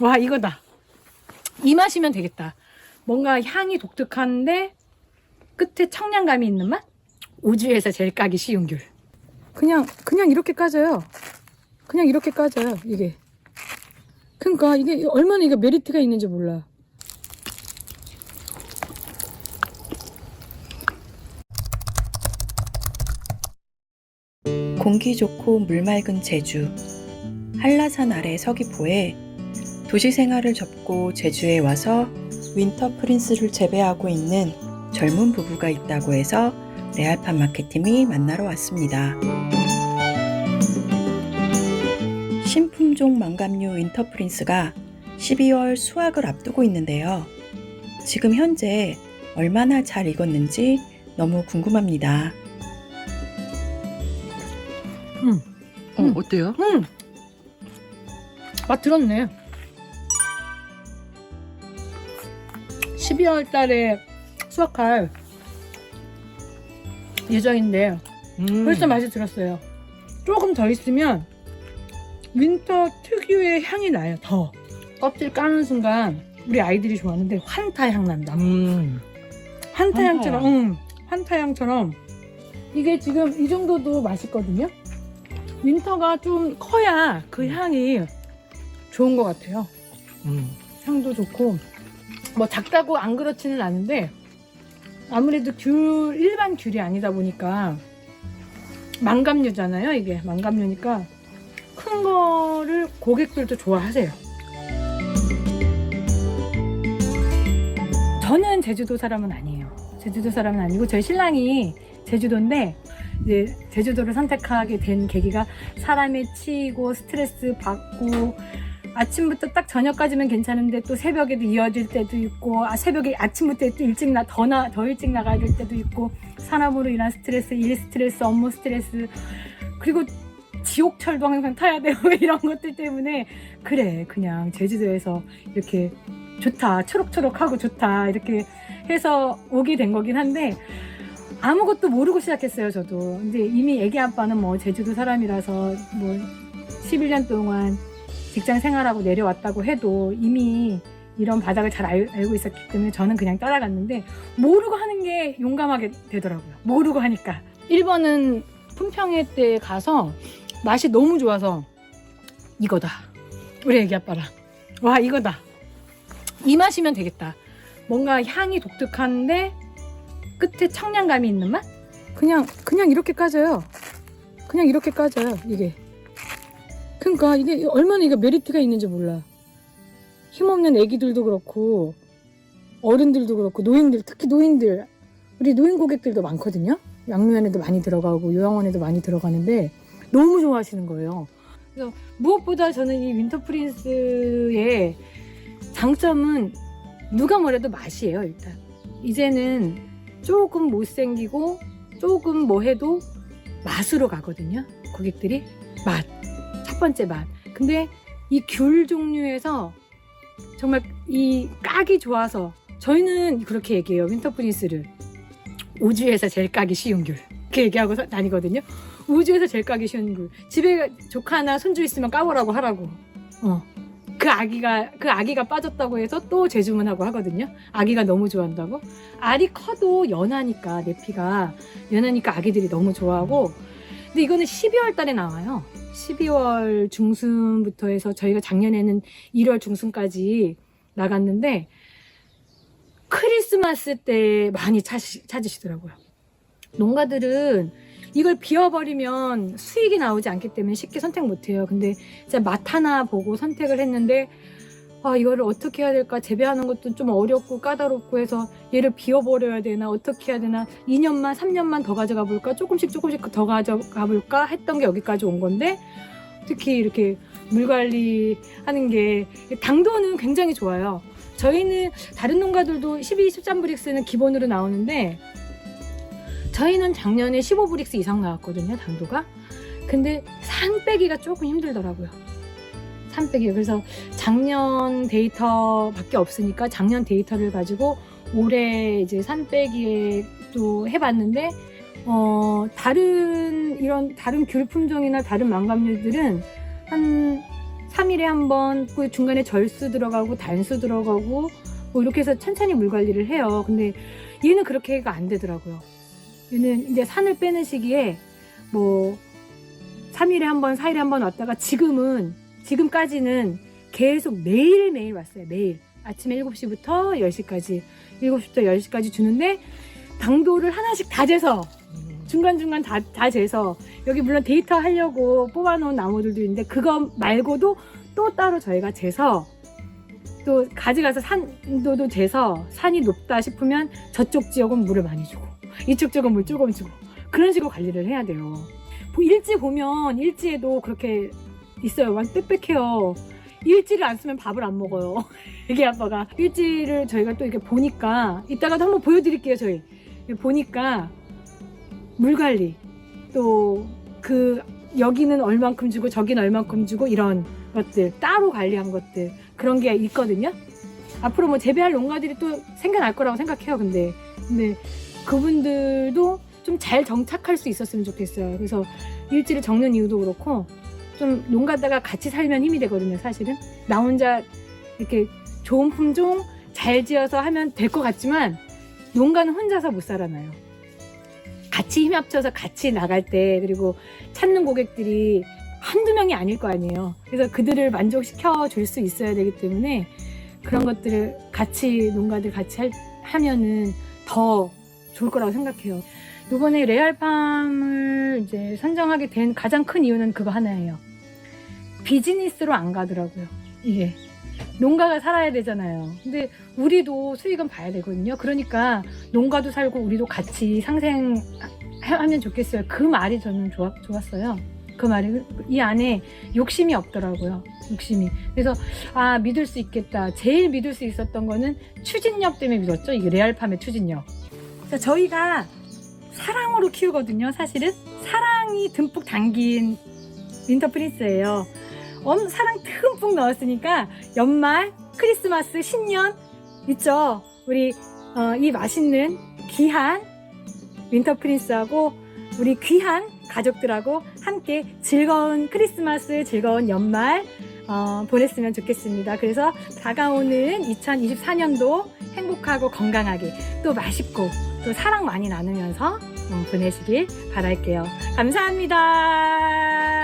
와 이거다. 이 맛이면 되겠다. 뭔가 향이 독특한데 끝에 청량감이 있는 맛? 우주에서 제일 까기 쉬운 귤. 그냥 그냥 이렇게 까져요. 그냥 이렇게 까져요 이게. 그러니까 이게 얼마나 이게 메리트가 있는지 몰라. 공기 좋고 물 맑은 제주. 한라산 아래 서귀포에 도시 생활을 접고 제주에 와서 윈터 프린스를 재배하고 있는 젊은 부부가 있다고 해서 레알팜 마켓팀이 만나러 왔습니다. 신품종 망감류 윈터 프린스가 12월 수확을 앞두고 있는데요. 지금 현재 얼마나 잘 익었는지 너무 궁금합니다. 어, 음. 어때요? 음! 맛 들었네 12월 달에 수확할 예정인데 음. 벌써 맛이 들었어요. 조금 더 있으면 윈터 특유의 향이 나요. 더 껍질 까는 순간 우리 아이들이 좋아하는데 환타 향 난다. 음. 환타 향처럼, 환타 응, 환타 향처럼 이게 지금 이 정도도 맛있거든요. 윈터가 좀 커야 그 향이 좋은 것 같아요. 음. 향도 좋고 뭐 작다고 안 그렇지는 않은데 아무래도 귤 일반 귤이 아니다 보니까 망감류잖아요 이게. 망감류니까 큰 거를 고객들도 좋아하세요. 저는 제주도 사람은 아니에요. 제주도 사람은 아니고 저희 신랑이 제주도인데 이제 제주도를 선택하게 된 계기가 사람에 치이고 스트레스 받고 아침부터 딱 저녁까지면 괜찮은데 또 새벽에도 이어질 때도 있고 아 새벽에 아침부터 또 일찍 나 더 나 더 일찍 나가야 될 때도 있고 산업으로 인한 스트레스, 일 스트레스, 업무 스트레스 그리고 지옥철도 항상 타야 되고 이런 것들 때문에 그래 그냥 제주도에서 이렇게 좋다 초록초록하고 좋다 이렇게 해서 오게 된 거긴 한데 아무것도 모르고 시작했어요 저도. 근데 이미 애기 아빠는 뭐 제주도 사람이라서 뭐 11년 동안 직장 생활하고 내려왔다고 해도 이미 이런 바닥을 잘 알, 알고 있었기 때문에 저는 그냥 따라갔는데 모르고 하는 게 용감하게 되더라고요. 모르고 하니까. 1번은 품평회 때 가서 맛이 너무 좋아서 이거다. 우리 애기 아빠랑. 와 이거다. 이 맛이면 되겠다. 뭔가 향이 독특한데 끝에 청량감이 있는 맛? 그냥 그냥 이렇게 까져요. 그냥 이렇게 까져요. 이게. 그러니까 이게 얼마나 이게 메리트가 있는지 몰라. 힘없는 애기들도 그렇고 어른들도 그렇고 노인들 특히 노인들 우리 노인 고객들도 많거든요. 양육원에도 많이 들어가고 요양원에도 많이 들어가는데 너무 좋아하시는 거예요. 그래서 무엇보다 저는 이 윈터 프린스의 장점은 누가 뭐래도 맛이에요. 일단 이제는 조금 못생기고 조금 뭐 해도 맛으로 가거든요. 고객들이 맛. 첫 번째 맛. 근데 이 귤 종류에서 정말 이 까기 좋아서 저희는 그렇게 얘기해요. 윈터 프린스를 우주에서 제일 까기 쉬운 귤. 이렇게 얘기하고 서- 다니거든요. 우주에서 제일 까기 쉬운 귤. 집에 조카나 손주 있으면 까보라고 하라고. 어. 그 아기가 그 아기가 빠졌다고 해서 또 재주문하고 하거든요. 아기가 너무 좋아한다고. 알이 커도 연하니까 내 피가 연하니까 아기들이 너무 좋아하고. 근데 이거는 12월 달에 나와요. 12월 중순부터 해서 저희가 작년에는 1월 중순까지 나갔는데 크리스마스 때 많이 찾으시, 찾으시더라고요. 농가들은 이걸 비워버리면 수익이 나오지 않기 때문에 쉽게 선택 못해요. 근데 진짜 맛 하나 보고 선택을 했는데 아 이거를 어떻게 해야 될까 재배하는 것도 좀 어렵고 까다롭고 해서 얘를 비워버려야 되나 어떻게 해야 되나 2년만 3년만 더 가져가 볼까 조금씩 조금씩 더 가져가 볼까 했던 게 여기까지 온 건데 특히 이렇게 물 관리하는 게 당도는 굉장히 좋아요. 저희는 다른 농가들도 12, 13브릭스는 기본으로 나오는데 저희는 작년에 15브릭스 이상 나왔거든요 당도가. 근데 산 빼기가 조금 힘들더라고요. 산 빼기 그래서 작년 데이터밖에 없으니까 작년 데이터를 가지고 올해 이제 산 빼기도 해봤는데 어 다른 이런 다른 귤 품종이나 다른 망감류들은 한 3일에 한 번, 그 중간에 절수 들어가고 단수 들어가고 뭐 이렇게 해서 천천히 물 관리를 해요. 근데 얘는 그렇게가 안 되더라고요. 얘는 이제 산을 빼는 시기에 뭐 3일에 한 번, 4일에 한 번 왔다가 지금은 지금까지는 계속 매일매일 왔어요. 매일. 아침 7시부터 10시까지. 7시부터 10시까지 주는데 당도를 하나씩 다 재서 중간중간 다, 다 재서 여기 물론 데이터 하려고 뽑아놓은 나무들도 있는데 그거 말고도 또 따로 저희가 재서 또 가져가서 산도도 재서 산이 높다 싶으면 저쪽 지역은 물을 많이 주고 이쪽 지역은 물 조금 주고 그런 식으로 관리를 해야 돼요. 보- 일지 보면 일지에도 그렇게 있어요. 완 빽빽해요. 일지를 안 쓰면 밥을 안 먹어요. 애기 아빠가 일지를 저희가 또 이렇게 보니까 이따가도 한번 보여드릴게요. 저희 보니까 물 관리 또 그 여기는 얼만큼 주고 저기는 얼만큼 주고 이런 것들 따로 관리한 것들 그런 게 있거든요. 앞으로 뭐 재배할 농가들이 또 생겨날 거라고 생각해요. 근데 근데 그분들도 좀 잘 정착할 수 있었으면 좋겠어요. 그래서 일지를 적는 이유도 그렇고 좀 농가다가 같이 살면 힘이 되거든요. 사실은 나 혼자 이렇게 좋은 품종 잘 지어서 하면 될 것 같지만 농가는 혼자서 못 살아나요. 같이 힘 합쳐서 같이 나갈 때 그리고 찾는 고객들이 한두 명이 아닐 거 아니에요. 그래서 그들을 만족시켜 줄 수 있어야 되기 때문에 그런 것들을 같이 농가들 같이 할- 하면은 더 좋을 거라고 생각해요. 이번에 레알팜을 이제 선정하게 된 가장 큰 이유는 그거 하나예요. 비즈니스로 안 가더라고요. 이게 농가가 살아야 되잖아요. 근데 우리도 수익은 봐야 되거든요. 그러니까 농가도 살고 우리도 같이 상생하면 좋겠어요. 그 말이 저는 좋아, 좋았어요. 그 말이 이 안에 욕심이 없더라고요. 욕심이. 그래서 아 믿을 수 있겠다. 제일 믿을 수 있었던 거는 추진력 때문에 믿었죠. 이게 레알팜의 추진력. 자, 저희가 사랑으로 키우거든요. 사실은 사랑이 듬뿍 담긴 윈터 프린스예요. 엄 사랑 듬뿍 넣었으니까 연말, 크리스마스, 신년 있죠. 우리 어, 이 맛있는 귀한 윈터 프린스하고 우리 귀한 가족들하고 함께 즐거운 크리스마스, 즐거운 연말 어, 보냈으면 좋겠습니다. 그래서 다가오는 2024년도 행복하고 건강하게 또 맛있고 또 사랑 많이 나누면서 음, 보내시길 바랄게요. 감사합니다.